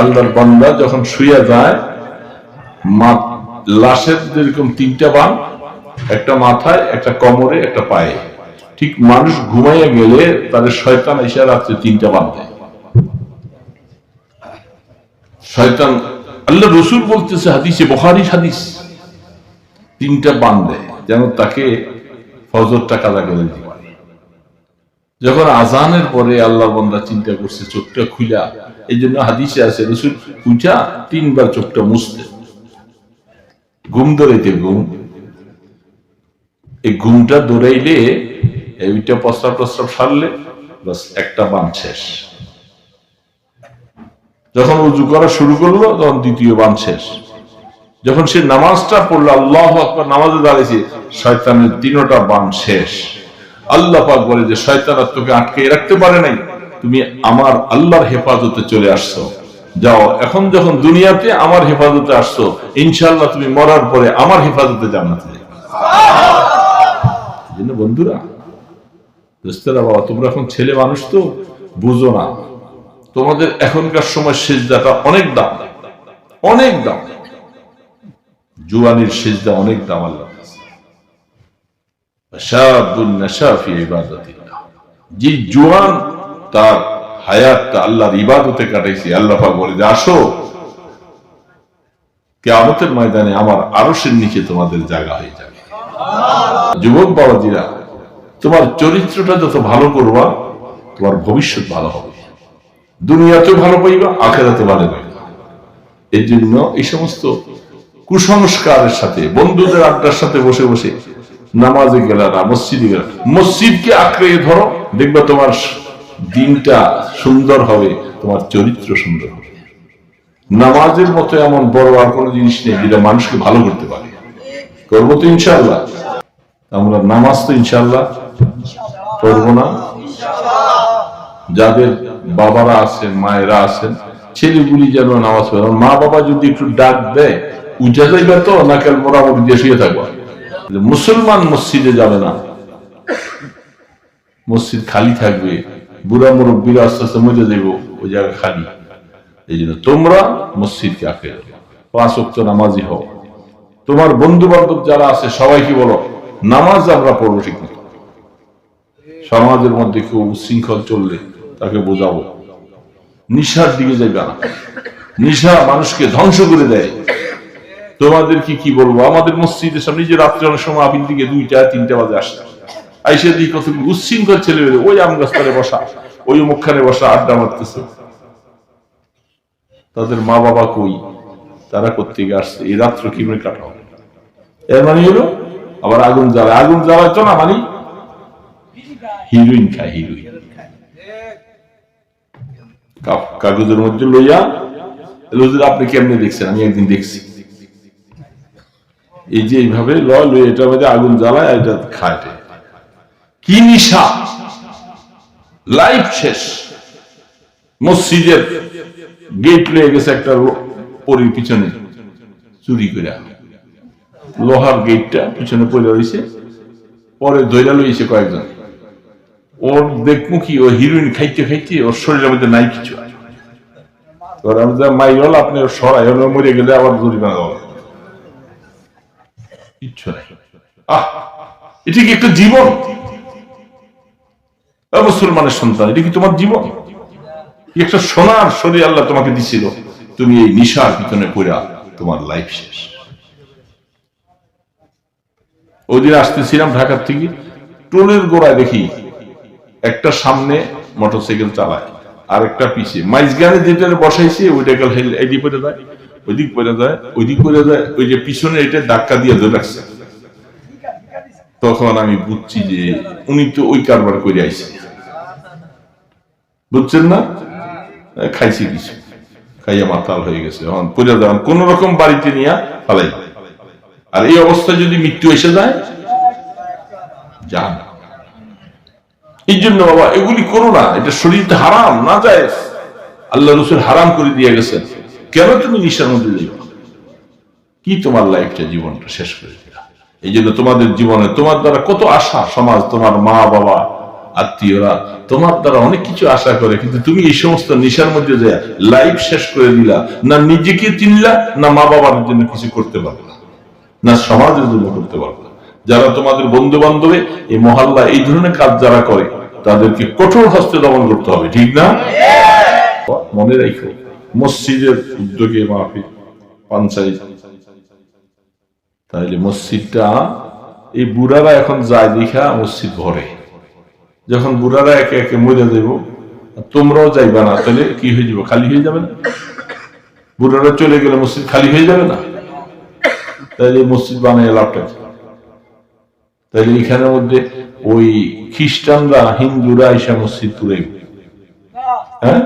আল্লাহর বান্দা যখন শুয়ে যায় লাশের যেরকম তিনটা বান, একটা মাথায়, একটা কোমরে, একটা পায়ে, ঠিক মানুষ ঘুমাইয়া গেলে তাদের শয়তান এসে রাত্রে তিনটা বান দেয়। শয়তান, আল্লাহ রসুল বলতেছে হাদিসে বহারি হাদিস, তিনটা বান দেয়, যেন তাকে ফজরটা কাজা করে পারে যখন আজানের পরে আল্লাহ বন্দা চিন্তা করছে, চোখটা খুলা এই জন্য হাদিসে আছে, রসুল উঠা তিনবার চোখটা মুছতে। ঘুম ধরাইতে ঘুম। এই ঘুমটা দৌড়াইলে এইটা প্রস্রাব প্রস্রাব সারলে বাস একটা বান শেষ। যখন উজু করা শুরু করল, তখন দ্বিতীয় বান শেষ। যখন সে নামাজটা পড়ল, আল্লাহ নামাজে দাঁড়িয়েছে শয়তানের তিনোটা বান শেষ। আল্লাহ পাক বলে যে, শয়তান আর তোকে আটকে রাখতে পারে নাই। তুমি আমার আল্লাহর হেফাজতে চলে আসছো। যাও, এখন যখন দুনিয়াতে আমার হেফাজতে আসছো, ইনশাআল্লাহ তুমি মরার পরে আমার হেফাজতে এই জন্য বন্ধুরা, দোস্তেরা বাবা, তোমরা এখন ছেলে মানুষ তো, বুঝো না। তোমাদের এখনকার সময় সেজদাটা অনেক দাম। অনেক দাম। জুয়ানির সেজদা অনেক দাম, আল্লাহ। যে জুয়ান তার হায়াতটা আল্লাহর ইবাদতে কাটাইছে। আল্লাহ বলে যে আসো। কেয়ামতের ময়দানে আমার আরশের নিচে তোমাদের জায়গা হয়ে যাবে। যুবক বাবাজিরা তোমার চরিত্রটা যত ভালো করবা তোমার ভবিষ্যৎ ভালো হবে। দুনিয়াতে ভালো পাইবা আখেরাতে ভালো পাইবা। এই জন্য এই সমস্ত কুসংস্কারের সাথে বন্ধুদের আড্ডার সাথে বসে বসে নামাজে গেলা না, মসজিদে গেলে। মসজিদকে আঁকড়ে ধরো, দেখবে তোমার দিনটা সুন্দর হবে, তোমার চরিত্র সুন্দর হবে। নামাজের মতো এমন বড় আর কোনো জিনিস নেই যেটা মানুষকে ভালো করতে পারে। করব তো ইনশাল্লাহ আমরা নামাজ তো ইনশাল্লাহ পড়ব না। যাদের বাবারা আছেন, মায়েরা আছেন, ছেলেগুলি যেন নামাজ পড়ে। মা বাবা যদি একটু ডাক দেয়, উঠে যাইবে তো? না কেন মোটামুটি দিয়ে শুয়ে থাকব? মুসলমান মসজিদে যাবে না। মসজিদ খালি থাকবে। বুড়া মুরব্বীরা আস্তে আস্তে মজে দেব ওই জায়গা খালি। এই জন্য তোমরা মসজিদকে আঁকড়ে পাঁচ অক্ট নামাজি হও। তোমার বন্ধু বান্ধব যারা আছে, সবাইকে বলো, নামাজ আমরা পড়ব ঠিক মতো। সমাজের মধ্যে কেউ উশৃঙ্খল চললে তাকে বোঝাবো। নিশার দিকে যাবে না। নিশা মানুষকে ধ্বংস করে দেয়। তোমাদের কি কি বলব? আমাদের মসজিদের সামনে যে রাত্রে অনেক সময় আবির দিকে দুইটা, তিনটা বাজে আসে। আইসে দিকে কত উচ্ছৃঙ্খল ছেলে বেরো ওই আম গাছতলে বসা, ওই মুখখানে বসা আড্ডা মারতেছে। তাদের মা বাবা কই? তারা কোথেকে আসছে? এই রাত্র কীভাবে কাটাও? এর মানে হলো, আবার আগুন জ্বালায়। আগুন জ্বালায় তো না মানে হিরোইন খায়, হিরোইন। কাগজের মধ্যে লইয়া আপনি কেমনে দেখছেন? আমি একদিন দেখছি। এই যে এইভাবে লয় লই এটার মধ্যে আগুন জ্বালায় আর এটা খায়। কি নিশা? লাইফ শেষ। মসজিদের গেট লয়ে গেছে একটা পরির পিছনে। চুরি করে লোহার গেটটা পিছনে পড়ে রয়েছে। পরে দৈরা লইছে কয়েকজন। ওর দেখব কি ও হিরোইন খাইতে খাইতে ওর শরীরের মধ্যে নাই কিছু। ওর আমি যা মাই হল আপনি সরাই মরে গেলে আবার জরিমানা দেওয়া। কিচ্ছু নাই। এটা কি একটা জীবন? মুসলমানের সন্তান কি তোমার জীবন? একটা সোনার শরীর আল্লাহ তোমাকে দিছিল। তুমি এই নিশার পিছনে পড়া তোমার লাইফ শেষ। ওই দিন আসতেছিলাম ঢাকার থেকে টোলের গোড়ায় দেখি একটা সামনে মোটরসাইকেল চালায় আর একটা পিছে। মাইজগানে যেটা বসাইছে, ওইটা গেল এদিক পরে যায়। ওইদিক পরে যায় ওইদিক পরে যায় ওই যে পিছনে এটা ধাক্কা দিয়ে ধরে রাখছে। তখন আমি বুঝছি যে উনি তো ওই কারবার করে আইছে। বুঝছেন না? এ, খাইছে কিছু। খাইয়া মাতাল হয়ে গেছে। যান কোন রকম বাড়িতে নিয়ে আর এই অবস্থায় যদি মৃত্যু এসে যায় জাহান্নাম। এই জন্য বাবা এগুলি করো না। এটা শরীরটা হারাম না যায় আল্লাহ রসুল হারাম করে দিয়ে গেছেন। কেন তুমি নিশার মধ্যে যাবে কি তোমার লাইফটা জীবনটা শেষ করে দিলা? এই জন্য তোমাদের জীবনে তোমার দ্বারা কত আশা সমাজ, তোমার মা, বাবা, আত্মীয়রা, তোমার দ্বারা অনেক কিছু আশা করে, কিন্তু তুমি এই সমস্ত নেশার মধ্যে যায় লাইফ শেষ করে দিলা, না নিজেকে চিনলা, না মা বাবার জন্য কিছু করতে পারলা, না সমাজের জন্য করতে পারলা। যারা তোমাদের বন্ধু বান্ধবে এই মহল্লা, এই ধরনের কাজ যারা করে, তাদেরকে কঠোর হস্তে দমন করতে হবে, ঠিক না? মনে রাখো। মসজিদের উদ্যোগে মাহফিল পঞ্চায়েত তাইলে মসজিদটা, এই বুড়ারা এখন যায় দেখা মসজিদ ভরে। যখন বুড়ারা একে একে মরে দেব তোমরাও যাইবা না তাহলে কি হয়ে যাবে খালি হয়ে যাবে না? বুড়ারা চলে গেলে মসজিদ খালি হয়ে যাবে না? তাইলে মসজিদ বানায় লাভটা তাইলে এখানের মধ্যে ওই খ্রিস্টানরা, হিন্দুরা এসে মসজিদ তুলে হ্যাঁ?